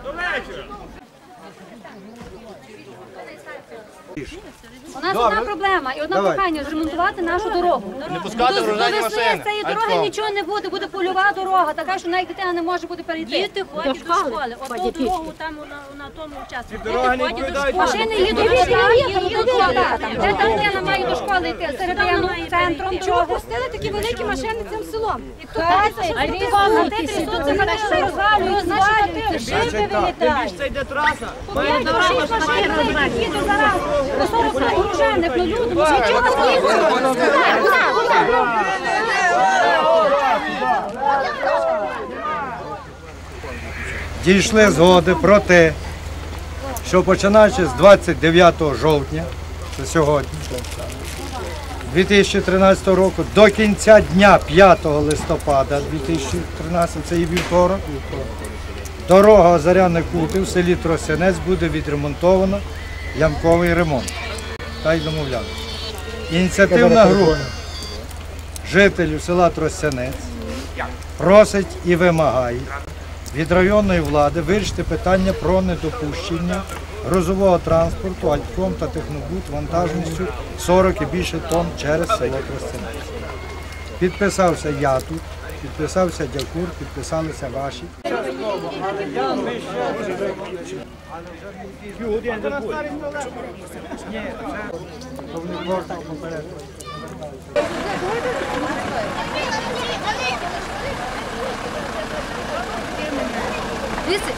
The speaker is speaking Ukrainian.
Don't let. У нас одна проблема і одне Давай. прохання зремонтувати нашу дорогу. Не пускати до, врожайні до весни машини. цієї дороги нічого не буде, буде польова дорога, така, що навіть дитина не може буде перейти. Діти ходять до школи. Ото дорогу там на, на тому участку. Діти ходять до школи. Машини їдуть до школи, їдуть до школи. Де там дитина має до школи йти? Середину, центром, чого? Пустили такі великі машини цим селом. І хто катиться, що це розвалюють, наші шиби вилітають. Це йде траса. Шість машин їде зараз. По 40 оружейних, ну люди, ну що вас їздять? Дійшли згоди про те, що починаючи з 29 жовтня, це сьогодні, 2013 року, до кінця дня 5 листопада 2013, це і вівторок, дорога Озаряне Кути в селі Тросянець буде відремонтована, ямковий ремонт. Та й домовляли. Ініціативна група жителів села Тростянець просить і вимагає від районної влади вирішити питання про недопущення грузового транспорту, альтком та технобут вантажністю 40 і більше тонн через село Тростянець. Підписався я тут, підписався Дякур, підписалися ваші. Дивіться,